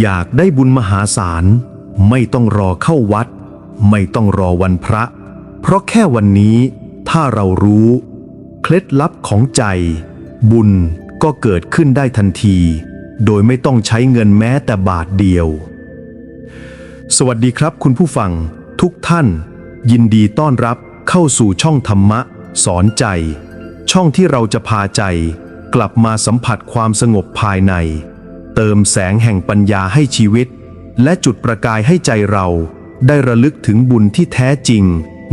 อยากได้บุญมหาศาล ไม่ต้องรอเข้าวัด ไม่ต้องรอวันพระ เพราะแค่วันนี้ถ้าเรารู้ เคล็ดลับของใจ บุญก็เกิดขึ้นได้ทันที โดยไม่ต้องใช้เงินแม้แต่บาทเดียว สวัสดีครับคุณผู้ฟัง ทุกท่าน ยินดีต้อนรับเข้าสู่ช่องธรรมะ สอนใจ ช่องที่เราจะพาใจ กลับมาสัมผัสความสงบภายใน เติมแสงแห่งปัญญาให้ชีวิต และจุดประกายให้ใจเรา ได้ระลึกถึงบุญที่แท้จริง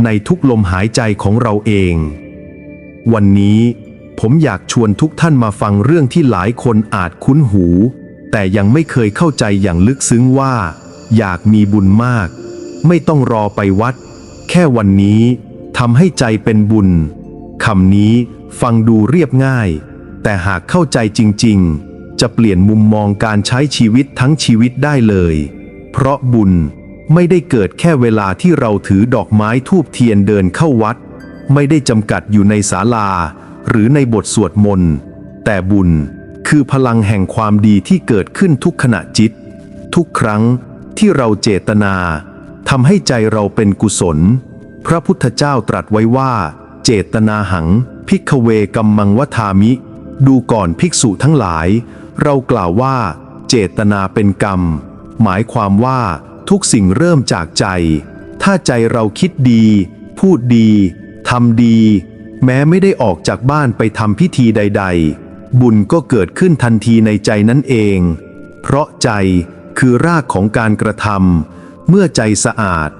ในทุกลมหายใจของเราเอง วันนี้ผมอยากชวนทุกท่านมาฟังเรื่องที่หลายคนอาจคุ้นหู แต่ยังไม่เคยเข้าใจอย่างลึกซึ้งว่า อยากมีบุญมาก ไม่ต้องรอไปวัด แค่วันนี้ทำให้ใจเป็นบุญคำนี้ฟังดูเรียบง่าย แต่หากเข้าใจจริง ๆ จะเปลี่ยนมุมมองการใช้ชีวิตทั้งชีวิตได้เลย เพราะบุญไม่ได้เกิดแค่เวลาที่เราถือดอกไม้ทูบเทียนเดินเข้าวัด ไม่ได้จำกัดอยู่ในศาลา หรือในบทสวดมนต์ แต่บุญคือพลังแห่งความดีที่เกิดขึ้นทุกขณะจิต ทุกครั้งที่เราเจตนาทำให้ใจเราเป็นกุศล พระพุทธเจ้าตรัสไว้ว่า เจตนาหัง พิกเวกัมมังวทามิ ดูก่อนภิกษุทั้งหลาย เรากล่าวว่า เจตนาเป็นกรรม หมายความว่าทุกสิ่งเริ่มจากใจ ถ้าใจเราคิดดี พูดดีทำดี แม้ไม่ได้ออกจากบ้านไปทำพิธีใด ๆ บุญก็เกิดขึ้นทันทีในใจนั่นเอง เพราะใจคือรากของการกระทำเมื่อใจสะอาด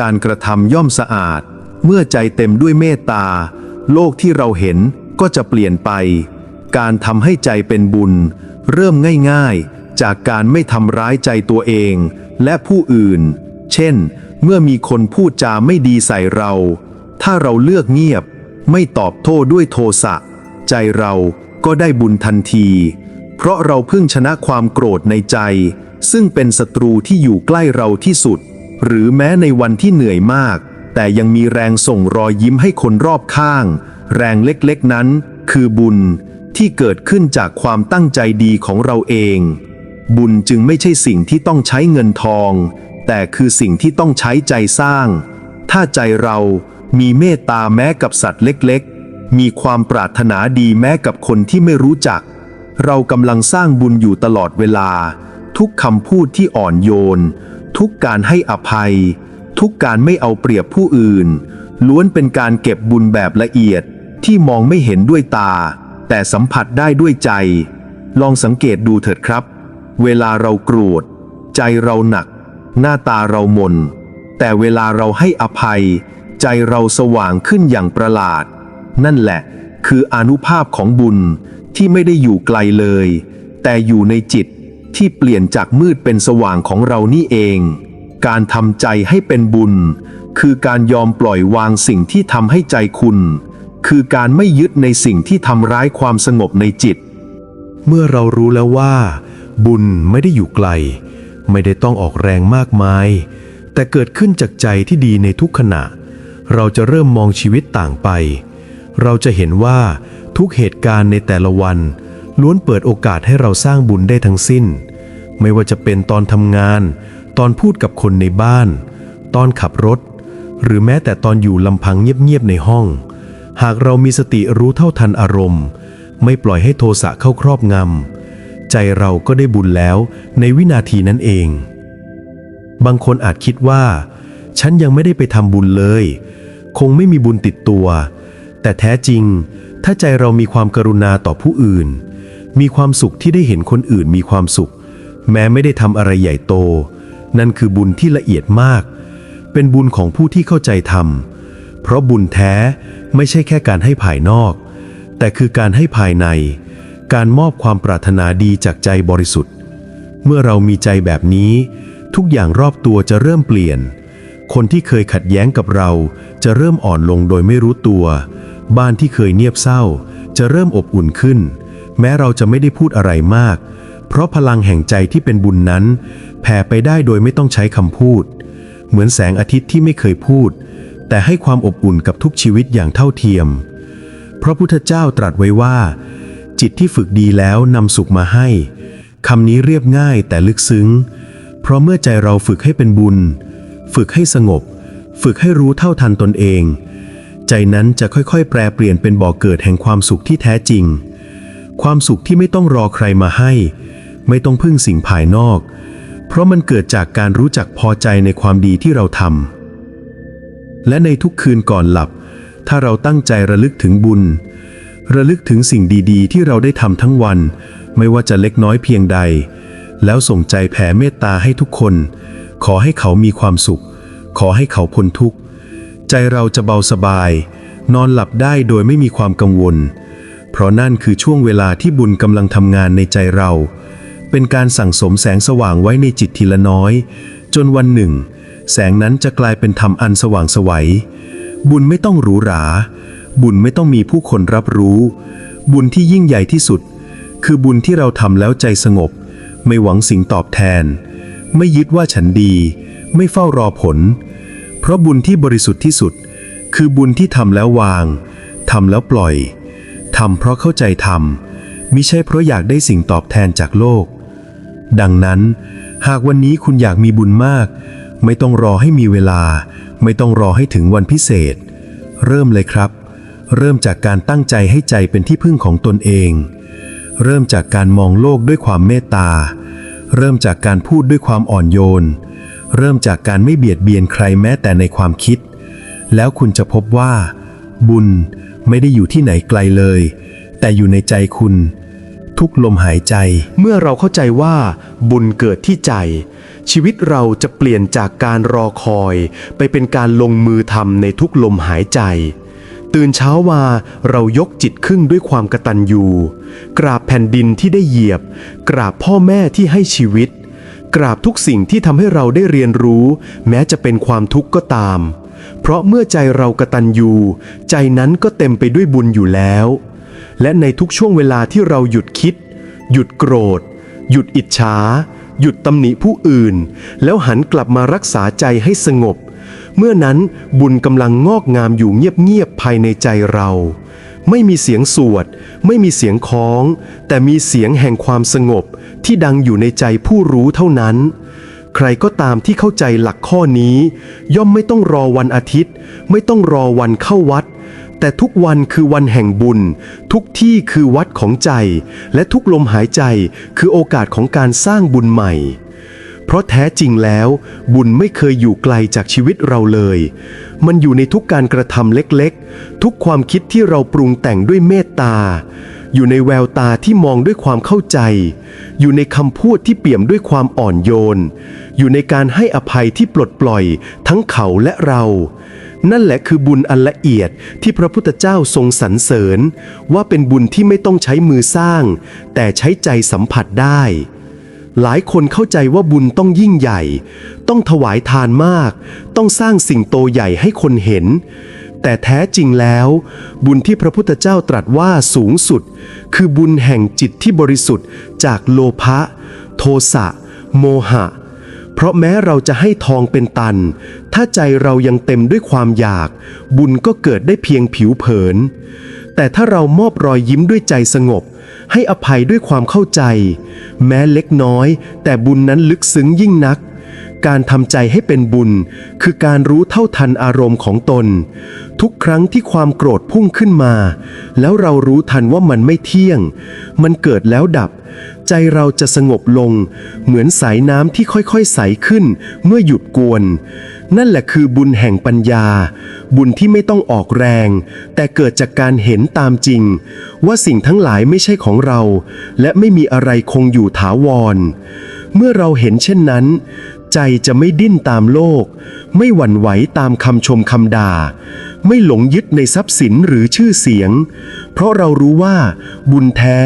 การกระทำย่อมสะอาด เมื่อใจเต็มด้วยเมตตา โลกที่เราเห็นก็จะเปลี่ยนไป การทำให้ใจเป็นบุญ เริ่มง่ายๆ จากการไม่ทำร้ายใจตัวเอง และผู้อื่น เช่น เมื่อมีคนพูดจาไม่ดีใส่เรา ถ้าเราเลือกเงียบ ไม่ตอบโต้ด้วยโทสะ ใจเราก็ได้บุญทันที เพราะเราเพิ่งชนะความโกรธในใจ ซึ่งเป็นศัตรูที่อยู่ใกล้เราที่สุด หรือแม้ในวันที่เหนื่อยมาก แต่ยังมีแรงส่งรอยยิ้มให้คนรอบข้าง แรงเล็กๆนั้น คือบุญที่เกิดขึ้นจากความตั้งใจดีของเราเอง บุญจึงไม่ใช่สิ่งที่ต้องใช้เงินทอง แต่คือสิ่งที่ต้องใช้ใจสร้าง ถ้าใจเรามีเมตตาแม้กับสัตว์เล็กๆ มีความปรารถนาดีแม้กับคนที่ไม่รู้จัก เรากำลังสร้างบุญอยู่ตลอดเวลา ทุกคำพูดที่อ่อนโยน ทุกการให้อภัย ทุกการไม่เอาเปรียบผู้อื่น ล้วนเป็นการเก็บบุญแบบละเอียด ที่มองไม่เห็นด้วยตา แต่สัมผัสได้ด้วยใจ ลองสังเกตดูเถิดครับ เวลาเราโกรธ ใจเราหนัก หน้าตาเราหมน แต่เวลาเราให้อภัย ใจเราสว่างขึ้นอย่างประหลาด นั่นแหละ คืออนุภาพของบุญที่ไม่ได้อยู่ไกลเลย แต่อยู่ในจิตที่เปลี่ยนจากมืดเป็นสว่างของเรานี่เอง การทำใจให้เป็นบุญ คือการยอมปล่อยวางสิ่งที่ทำให้ใจคุณ คือการไม่ยึดในสิ่งที่ทำร้ายความสงบในจิต เมื่อเรารู้แล้วว่า บุญไม่ได้อยู่ไกล ไม่ได้ต้องออกแรงมากมาย แต่เกิดขึ้นจากใจที่ดีในทุกขณะ เราจะเริ่มมองชีวิตต่างไป เราจะเห็นว่าทุกเหตุการณ์ในแต่ละวัน ล้วนเปิดโอกาสให้เราสร้างบุญได้ทั้งสิ้น ไม่ว่าจะเป็นตอนทำงาน ตอนพูดกับคนในบ้าน ตอนขับรถ หรือแม้แต่ตอนอยู่ลำพังเงียบๆในห้อง หากเรามีสติรู้เท่าทันอารมณ์ ไม่ปล่อยให้โทสะเข้าครอบงำ ใจเราก็ได้บุญแล้วในวินาทีนั้นเอง บางคนอาจคิดว่า ฉันยังไม่ได้ไปทำบุญเลย คงไม่มีบุญติดตัว แต่แท้จริง ถ้าใจเรามีความกรุณาต่อผู้อื่น มีความสุขที่ได้เห็นคนอื่นมีความสุข แม้ไม่ได้ทำอะไรใหญ่โต นั่นคือบุญที่ละเอียดมาก เป็นบุญของผู้ที่เข้าใจธรรม เพราะบุญแท้ไม่ใช่แค่การให้ภายนอก แต่คือการให้ภายใน การมอบความปรารถนาดีจากใจบริสุทธิ์ เมื่อเรามีใจแบบนี้ ทุกอย่างรอบตัวจะเริ่มเปลี่ยน คนที่เคยขัดแย้งกับเราจะเริ่มอ่อนลงโดยไม่รู้ตัว บ้านที่เคยเงียบเศร้า จะเริ่มอบอุ่นขึ้น แม้เราจะไม่ได้พูดอะไรมาก เพราะพลังแห่งใจที่เป็นบุญนั้นแผ่ไปได้โดยไม่ต้องใช้คำพูด เหมือนแสงอาทิตย์ที่ไม่เคยพูด แต่ให้ความอบอุ่นกับทุกชีวิตอย่างเท่าเทียม พระพุทธเจ้าตรัสไว้ว่า จิตที่ฝึกดีแล้วนำสุขมาให้คำนี้เรียบง่ายแต่ลึกซึ้ง เพราะเมื่อใจเราฝึกให้เป็นบุญ ฝึกให้สงบ ฝึกให้รู้เท่าทันตนเอง ใจนั้นจะค่อยๆ แปรเปลี่ยนเป็นบ่อกเกิดแห่งความสุขที่แท้จริง ความสุขที่ไม่ต้องรอใครมาให้ ไม่ต้องพึ่งสิ่งภายนอก เพราะมันเกิดจากการรู้จักพอใจในความดีที่เราทำ และในทุกคืนก่อนหลับ ถ้าเราตั้งใจระลึกถึงบุญ ระลึกถึงสิ่งดีๆ ที่เราได้ทำทั้งวัน ไม่ว่าจะเล็กน้อยเพียงใด แล้วส่งใจแผ่เมตตาให้ทุกคน ขอให้เขามีความสุข ขอให้เขาพ้นทุกข์ ใจเราจะเบาสบาย นอนหลับได้โดยไม่มีความกังวล เพราะนั่นคือช่วงเวลาที่บุญกำลังทำงานในใจเรา เป็นการสั่งสมแสงสว่างไว้ในจิตทีละน้อย จนวันหนึ่ง แสงนั้นจะกลายเป็นธรรมอันสว่างสวัย บุญไม่ต้องหรูหรา บุญไม่ต้องมีผู้คนรับรู้ บุญที่ยิ่งใหญ่ที่สุด คือบุญที่เราทำแล้วใจสงบ ไม่หวังสิ่งตอบแทน ไม่ยึดว่าฉันดี ไม่เฝ้ารอผล เพราะบุญที่บริสุทธิ์ที่สุด คือบุญที่ทำแล้ววางทำแล้วปล่อยทำเพราะเข้าใจทำมิใช่เพราะอยากได้สิ่งตอบแทนจากโลก ดังนั้น หากวันนี้คุณอยากมีบุญมาก ไม่ต้องรอให้มีเวลา ไม่ต้องรอให้ถึงวันพิเศษ เริ่มเลยครับ เริ่มจากการตั้งใจให้ใจเป็นที่พึ่งของตนเอง เริ่มจากการมองโลกด้วยความเมตตา เริ่มจากการพูดด้วยความอ่อนโยน เริ่มจากการไม่เบียดเบียนใครแม้แต่ในความคิด แล้วคุณจะพบว่า บุญไม่ได้อยู่ที่ไหนไกลเลย แต่อยู่ในใจคุณ ทุกลมหายใจ เมื่อเราเข้าใจว่าบุญเกิดที่ใจ ชีวิตเราจะเปลี่ยนจากการรอคอย ไปเป็นการลงมือทำในทุกลมหายใจ ตื่นเช้ามาเรายกจิตครึ่งด้วยความกระตัญญูกราบแผ่นดินที่ได้เหยียบ กราบพ่อแม่ที่ให้ชีวิต กราบทุกสิ่งที่ทำให้เราได้เรียนรู้ แม้จะเป็นความทุกข์ก็ตาม เพราะเมื่อใจเรากระตัญญูใจนั้นก็เต็มไปด้วยบุญอยู่แล้ว และในทุกช่วงเวลาที่เราหยุดคิด หยุดโกรธ หยุดอิจฉา หยุดตำหนิผู้อื่น แล้วหันกลับมารักษาใจให้สงบ เมื่อนั้นบุญกำลังงอกงามอยู่เงียบๆภายในใจเรา ไม่มีเสียงสวด ไม่มีเสียงคล้อง แต่มีเสียงแห่งความสงบที่ดังอยู่ในใจผู้รู้เท่านั้นใครก็ตามที่เข้าใจหลักข้อนี้ ย่อมไม่ต้องรอวันอาทิตย์ ไม่ต้องรอวันเข้าวัด แต่ทุกวันคือวันแห่งบุญ ทุกที่คือวัดของใจ และทุกลมหายใจคือโอกาสของการสร้างบุญใหม่ เพราะแท้จริงแล้ว บุญไม่เคยอยู่ไกลจากชีวิตเราเลย มันอยู่ในทุกการกระทำเล็กๆ ทุกความคิดที่เราปรุงแต่งด้วยเมตตา อยู่ในแววตาที่มองด้วยความเข้าใจ อยู่ในคำพูดที่เปี่ยมด้วยความอ่อนโยน อยู่ในการให้อภัยที่ปลดปล่อย ทั้งเขาและเรา นั่นแหละคือบุญอันละเอียดที่พระพุทธเจ้าทรงสรรเสริญ ว่าเป็นบุญที่ไม่ต้องใช้มือสร้าง แต่ใช้ใจสัมผัสได้ หลายคนเข้าใจว่าบุญต้องยิ่งใหญ่ ต้องถวายทานมาก ต้องสร้างสิ่งโตใหญ่ให้คนเห็น แต่แท้จริงแล้ว บุญที่พระพุทธเจ้าตรัสว่าสูงสุด คือบุญแห่งจิตที่บริสุทธิ์จากโลภะ โทสะ โมหะ เพราะแม้เราจะให้ทองเป็นตัน ถ้าใจเรายังเต็มด้วยความอยาก บุญก็เกิดได้เพียงผิวเผิน แต่ถ้าเรามอบรอยยิ้มด้วยใจสงบ ให้อภัยด้วยความเข้าใจ แม้เล็กน้อย แต่บุญนั้นลึกซึ้งยิ่งนัก การทำใจให้เป็นบุญ คือการรู้เท่าทันอารมณ์ของตน ทุกครั้งที่ความโกรธพุ่งขึ้นมา แล้วเรารู้ทันว่ามันไม่เที่ยง มันเกิดแล้วดับ ใจเราจะสงบลง เหมือนสายน้ำที่ค่อยๆใสขึ้นเมื่อหยุดกวน นั่นแหละคือบุญแห่งปัญญา บุญที่ไม่ต้องออกแรง แต่เกิดจากการเห็นตามจริง ว่าสิ่งทั้งหลายไม่ใช่ของเรา และไม่มีอะไรคงอยู่ถาวร เมื่อเราเห็นเช่นนั้น ใจจะไม่ดิ้นตามโลก ไม่หวั่นไหวตามคำชมคำด่า ไม่หลงยึดในทรัพย์สินหรือชื่อเสียง เพราะเรารู้ว่า บุญแท้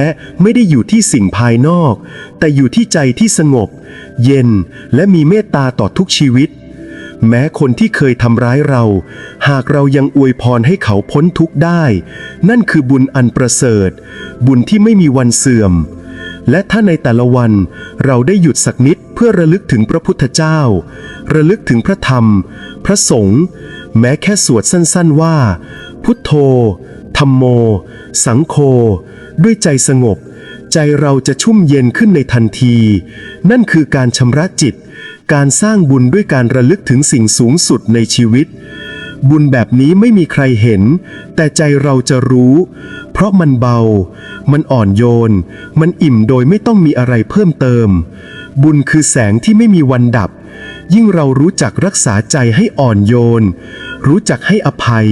ไม่ได้อยู่ที่สิ่งภายนอก แต่อยู่ที่ใจที่สงบ เย็นและมีเมตตาต่อทุกชีวิต แม้คนที่เคยทำร้ายเรา หากเรายังอวยพรให้เขาพ้นทุกข์ได้ นั่นคือบุญอันประเสริฐ บุญที่ไม่มีวันเสื่อม และถ้าในแต่ละวันเราได้หยุดสักนิดเพื่อระลึกถึงพระพุทธเจ้า ระลึกถึงพระธรรม พระสงฆ์แม้แค่สวดสั้นๆว่า พุทโธธรรมโม สังโฆด้วยใจสงบ ใจเราจะชุ่มเย็นขึ้นในทันที นั่นคือการชำระจิต การสร้างบุญด้วยการระลึกถึงสิ่งสูงสุดในชีวิต บุญแบบนี้ไม่มีใครเห็น แต่ใจเราจะรู้ เพราะมันเบา มันอ่อนโยน มันอิ่มโดยไม่ต้องมีอะไรเพิ่มเติม บุญคือแสงที่ไม่มีวันดับ ยิ่งเรารู้จักรักษาใจให้อ่อนโยน รู้จักให้อภัย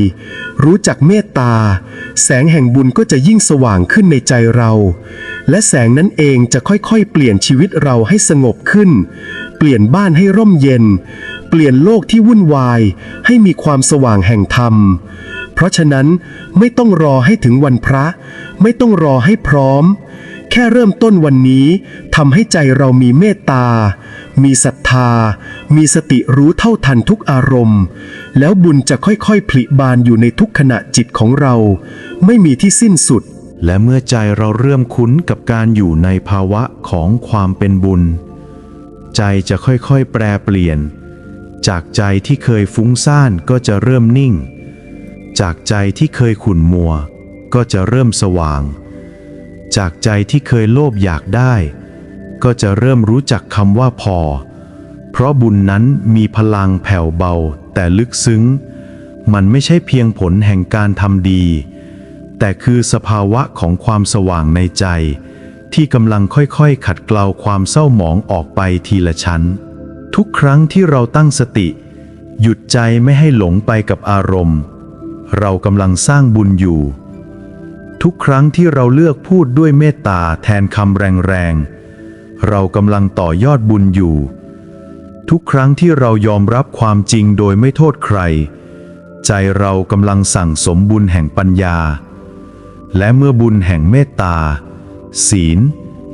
รู้จักเมตตา แสงแห่งบุญก็จะยิ่งสว่างขึ้นในใจเรา และแสงนั้นเองจะค่อยๆ เปลี่ยนชีวิตเราให้สงบขึ้น เปลี่ยนบ้านให้ร่มเย็น ปลี่ยนโลกที่วุ่นวาย ให้มีความสว่างแห่งธรรม เพราะฉะนั้นไม่ต้องรอให้ถึงวันพระ ไม่ต้องรอให้พร้อม แค่เริ่มต้นวันนี้ทำให้ใจเรามีเมตตา มีศรัทธา มีสติรู้เท่าทันทุกอารมณ์ แล้วบุญจะค่อยๆผลิบานอยู่ในทุกขณะจิตของเรา ไม่มีที่สิ้นสุด และเมื่อใจเราเริ่มคุ้นกับการอยู่ในภาวะของความเป็นบุญ ใจจะค่อยๆ แปรเปลี่ยน จากใจที่เคยฟุ้งซ่านก็จะเริ่มนิ่ง จากใจที่เคยขุ่นมัว ก็จะเริ่มสว่าง จากใจที่เคยโลภอยากได้ ก็จะเริ่มรู้จักคำว่าพอ เพราะบุญนั้นมีพลังแผ่วเบาแต่ลึกซึ้ง มันไม่ใช่เพียงผลแห่งการทำดี แต่คือสภาวะของความสว่างในใจ ที่กำลังค่อยๆ ขัดเกลาความเศร้าหมองออกไปทีละชั้น ทุกครั้งที่เราตั้งสติ หยุดใจไม่ให้หลงไปกับอารมณ์ เรากำลังสร้างบุญอยู่ ทุกครั้งที่เราเลือกพูดด้วยเมตตาแทนคำแรงๆ เรากำลังต่อยอดบุญอยู่ ทุกครั้งที่เรายอมรับความจริงโดยไม่โทษใคร ใจเรากำลังสั่งสมบุญแห่งปัญญา และเมื่อบุญแห่งเมตตา ศีล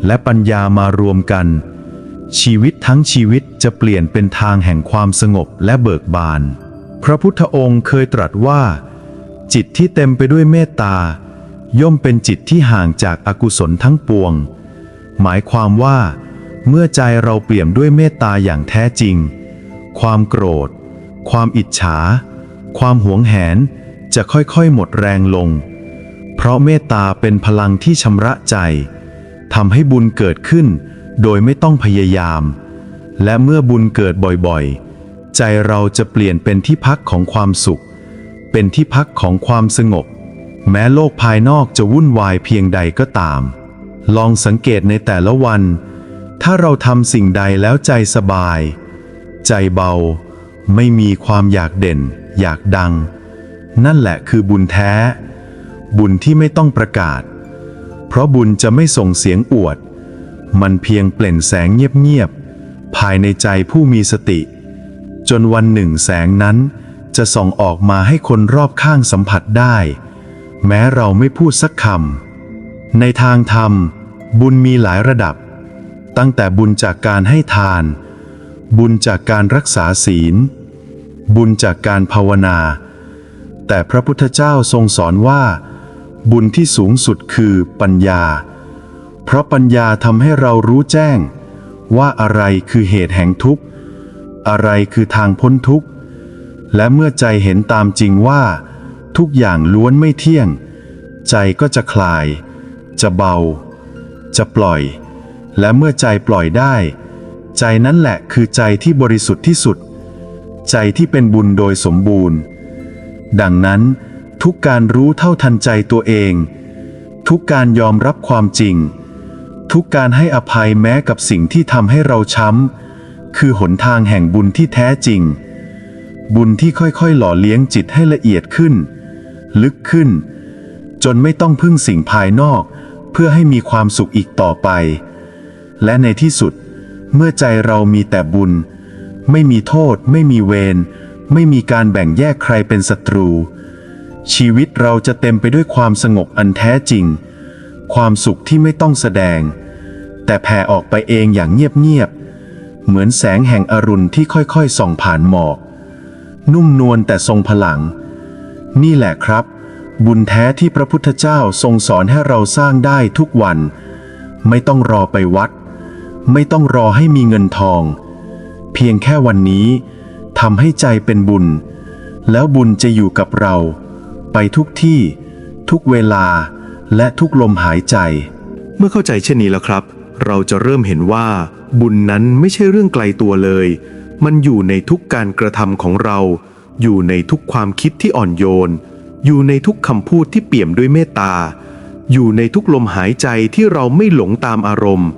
และปัญญามารวมกัน ชีวิตทั้งชีวิตจะเปลี่ยนเป็นทางแห่งความสงบและเบิกบาน พระพุทธองค์เคยตรัสว่า จิตที่เต็มไปด้วยเมตตา ย่อมเป็นจิตที่ห่างจากอากุศลทั้งปวง หมายความว่า เมื่อใจเราเปี่ยมด้วยเมตตาอย่างแท้จริง ความโกรธ ความอิจฉา ความหวงแหนจะค่อยๆหมดแรงลง เพราะเมตตาเป็นพลังที่ชำระใจทำให้บุญเกิดขึ้น โดยไม่ต้องพยายาม และเมื่อบุญเกิดบ่อยๆ ใจเราจะเปลี่ยนเป็นที่พักของความสุข เป็นที่พักของความสงบ แม้โลกภายนอกจะวุ่นวายเพียงใดก็ตาม ลองสังเกตในแต่ละวัน ถ้าเราทำสิ่งใดแล้วใจสบาย ใจเบา ไม่มีความอยากเด่น อยากดัง นั่นแหละคือบุญแท้ บุญที่ไม่ต้องประกาศ เพราะบุญจะไม่ส่งเสียงอวด มันเพียงเปล่งแสงเงียบๆภายในใจผู้มีสติ จนวันหนึ่งแสงนั้นจะส่องออกมาให้คนรอบข้างสัมผัสได้ แม้เราไม่พูดสักคำในทางธรรม บุญมีหลายระดับ ตั้งแต่บุญจากการให้ทาน บุญจากการรักษาศีล บุญจากการภาวนา แต่พระพุทธเจ้าทรงสอนว่า บุญที่สูงสุดคือปัญญา เพราะปัญญาทำให้เรารู้แจ้ง ว่าอะไรคือเหตุแห่งทุกข์ อะไรคือทางพ้นทุกข์ และเมื่อใจเห็นตามจริงว่า ทุกอย่างล้วนไม่เที่ยง ใจก็จะคลาย จะเบา จะปล่อย และเมื่อใจปล่อยได้ ใจนั้นแหละคือใจที่บริสุทธิ์ที่สุด ใจที่เป็นบุญโดยสมบูรณ์ ดังนั้นทุกการรู้เท่าทันใจตัวเอง ทุกการยอมรับความจริง ทุกการให้อภัยแม้กับสิ่งที่ทำให้เราช้ำ คือหนทางแห่งบุญที่แท้จริง บุญที่ค่อยๆ หล่อเลี้ยงจิตให้ละเอียดขึ้น ลึกขึ้น จนไม่ต้องพึ่งสิ่งภายนอก เพื่อให้มีความสุขอีกต่อไป และในที่สุด เมื่อใจเรามีแต่บุญ ไม่มีโทษ ไม่มีเวรไม่มีการแบ่งแยกใครเป็นศัตรู ชีวิตเราจะเต็มไปด้วยความสงบอันแท้จริง ความสุขที่ไม่ต้องแสดง แต่แผ่ออกไปเองอย่างเงียบๆ เหมือนแสงแห่งอรุณที่ค่อยๆ ส่องผ่านหมอก นุ่มนวลแต่ทรงพลัง นี่แหละครับ บุญแท้ที่พระพุทธเจ้าทรงสอนให้เราสร้างได้ทุกวัน ไม่ต้องรอไปวัด ไม่ต้องรอให้มีเงินทอง เพียงแค่วันนี้ทำให้ใจเป็นบุญ แล้วบุญจะอยู่กับเรา ไปทุกที่ ทุกเวลาและทุกลมหายใจ เมื่อเข้าใจเช่นนี้แล้วครับ เราจะเริ่มเห็นว่า บุญนั้นไม่ใช่เรื่องไกลตัวเลย มันอยู่ในทุกการกระทำของเรา อยู่ในทุกความคิดที่อ่อนโยน อยู่ในทุกคำพูดที่เปี่ยมด้วยเมตตา อยู่ในทุกลมหายใจที่เราไม่หลงตามอารมณ์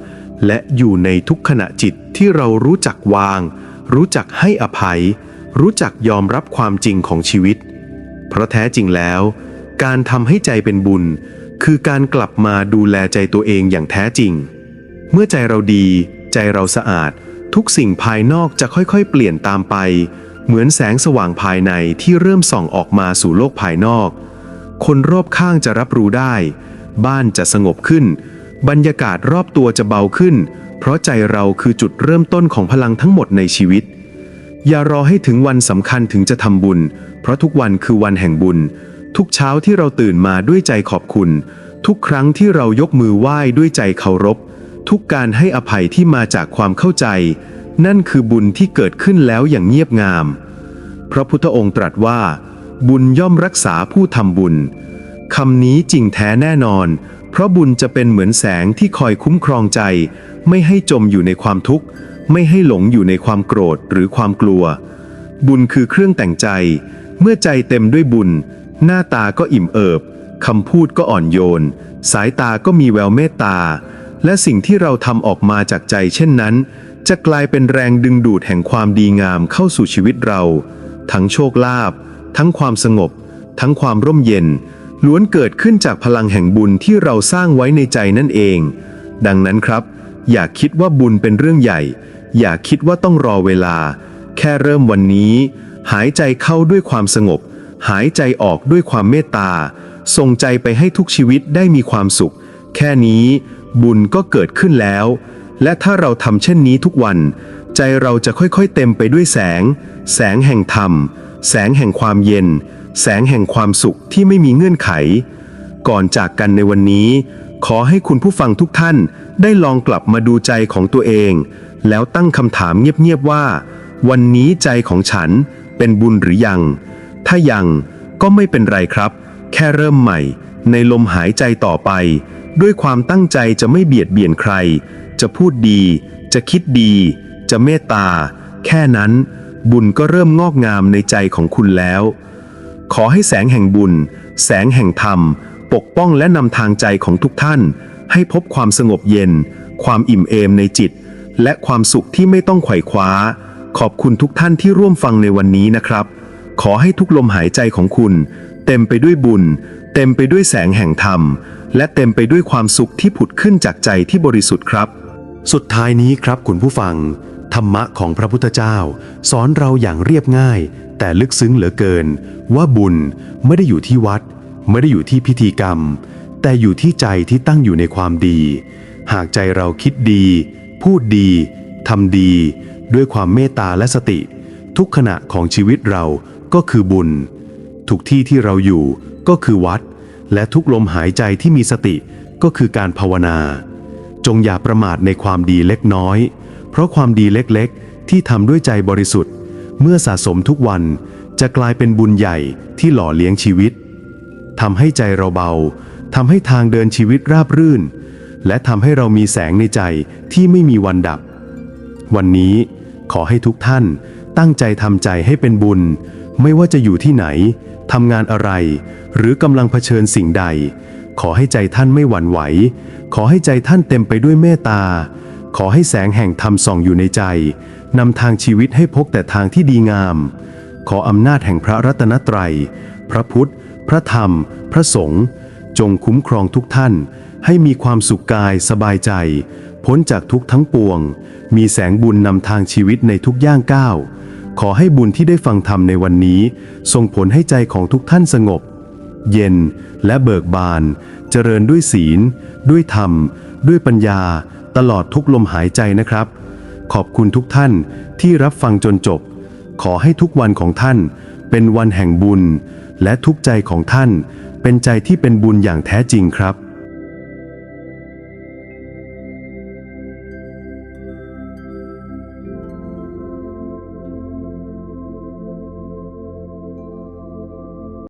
และอยู่ในทุกขณะจิตที่เรารู้จักวาง รู้จักให้อภัย รู้จักยอมรับความจริงของชีวิต เพราะแท้จริงแล้ว การทำให้ใจเป็นบุญ คือการกลับมาดูแลใจตัวเองอย่างแท้จริง เมื่อใจเราดี ใจเราสะอาด ทุกสิ่งภายนอกจะค่อยๆ เปลี่ยนตามไป เหมือนแสงสว่างภายในที่เริ่มส่องออกมาสู่โลกภายนอก คนรอบข้างจะรับรู้ได้ บ้านจะสงบขึ้น บรรยากาศรอบตัวจะเบาขึ้น เพราะใจเราคือจุดเริ่มต้นของพลังทั้งหมดในชีวิต อย่ารอให้ถึงวันสำคัญถึงจะทำบุญ เพราะทุกวันคือวันแห่งบุญ ทุกเช้าที่เราตื่นมาด้วยใจขอบคุณ ทุกครั้งที่เรายกมือไหว้ด้วยใจเคารพ ทุกการให้อภัยที่มาจากความเข้าใจ นั่นคือบุญที่เกิดขึ้นแล้วอย่างเงียบงาม พระพุทธองค์ตรัสว่า บุญย่อมรักษาผู้ทำบุญคำนี้จริงแท้แน่นอน เพราะบุญจะเป็นเหมือนแสงที่คอยคุ้มครองใจ ไม่ให้จมอยู่ในความทุกข์ ไม่ให้หลงอยู่ในความโกรธหรือความกลัว บุญคือเครื่องแต่งใจ เมื่อใจเต็มด้วยบุญ หน้าตาก็อิ่มเอิบคำพูดก็อ่อนโยน สายตาก็มีแววเมตตา และสิ่งที่เราทำออกมาจากใจเช่นนั้น จะกลายเป็นแรงดึงดูดแห่งความดีงามเข้าสู่ชีวิตเรา ทั้งโชคลาภทั้งความสงบ ทั้งความร่มเย็น ล้วนเกิดขึ้นจากพลังแห่งบุญที่เราสร้างไว้ในใจนั่นเอง ดังนั้นครับ อย่าคิดว่าบุญเป็นเรื่องใหญ่ อย่าคิดว่าต้องรอเวลา แค่เริ่มวันนี้ หายใจเข้าด้วยความสงบ หายใจออกด้วยความเมตตาส่งใจไปให้ทุกชีวิตได้มีความสุข แค่นี้ บุญก็เกิดขึ้นแล้ว และถ้าเราทำเช่นนี้ทุกวัน ใจเราจะค่อยๆเต็มไปด้วยแสง แสงแห่งธรรม แสงแห่งความเย็น แสงแห่งความสุขที่ไม่มีเงื่อนไข ก่อนจากกันในวันนี้ ขอให้คุณผู้ฟังทุกท่านได้ลองกลับมาดูใจของตัวเอง แล้วตั้งคำถามเงียบๆว่า วันนี้ใจของฉันเป็นบุญหรือยัง ถ้ายังก็ไม่เป็นไรครับ แค่เริ่มใหม่ ในลมหายใจต่อไป ด้วยความตั้งใจจะไม่เบียดเบียนใคร จะพูดดี จะคิดดี จะเมตตา แค่นั้น บุญก็เริ่มงอกงามในใจของคุณแล้ว ขอให้แสงแห่งบุญ แสงแห่งธรรม ปกป้องและนำทางใจของทุกท่าน ให้พบความสงบเย็น ความอิ่มเอมในจิต และความสุขที่ไม่ต้องไขว่คว้า ขอบคุณทุกท่านที่ร่วมฟังในวันนี้นะครับ ขอให้ทุกลมหายใจของคุณ เต็มไปด้วยบุญ เต็มไปด้วยแสงแห่งธรรม และเต็มไปด้วยความสุขที่ผุดขึ้นจากใจที่บริสุทธิ์ครับ สุดท้ายนี้ครับคุณผู้ฟัง ธรรมะของพระพุทธเจ้า สอนเราอย่างเรียบง่าย แต่ลึกซึ้งเหลือเกิน ว่าบุญไม่ได้อยู่ที่วัด ไม่ได้อยู่ที่พิธีกรรม แต่อยู่ที่ใจที่ตั้งอยู่ในความดี หากใจเราคิดดี พูดดีทำดี ด้วยความเมตตาและสติ ทุกขณะของชีวิตเราก็คือบุญ ทุกที่ที่เราอยู่ก็คือวัด และทุกลมหายใจที่มีสติก็คือการภาวนา จงอย่าประมาทในความดีเล็กน้อย เพราะความดีเล็กๆ ที่ทำด้วยใจบริสุทธิ์ เมื่อสะสมทุกวันจะกลายเป็นบุญใหญ่ที่หล่อเลี้ยงชีวิตทำให้ใจเราเบาทำให้ทางเดินชีวิตราบรื่น และทำให้เรามีแสงในใจที่ไม่มีวันดับ วันนี้ขอให้ทุกท่านตั้งใจทำใจให้เป็นบุญ ไม่ว่าจะอยู่ที่ไหน ทำงานอะไร หรือกำลังเผชิญสิ่งใด ขอให้ใจท่านไม่หวั่นไหว ขอให้ใจท่านเต็มไปด้วยเมตตา ขอให้แสงแห่งธรรมส่องอยู่ในใจนำทางชีวิตให้พบแต่ทางที่ดีงาม ขออำนาจแห่งพระรัตนตรัย พระพุทธ พระธรรม พระสงฆ์จงคุ้มครองทุกท่าน ให้มีความสุขกายสบายใจ พ้นจากทุกทั้งปวง มีแสงบุญนำทางชีวิตในทุกย่างก้าว ขอให้บุญที่ได้ฟังธรรมในวันนี้ ส่งผลให้ใจของทุกท่านสงบ เย็นและเบิกบาน เจริญด้วยศีล ด้วยธรรม ด้วยปัญญา ตลอดทุกลมหายใจนะครับ ขอบคุณทุกท่านที่รับฟังจนจบ ขอให้ทุกวันของท่าน เป็นวันแห่งบุญ และทุกใจของท่าน เป็นใจที่เป็นบุญอย่างแท้จริงครับ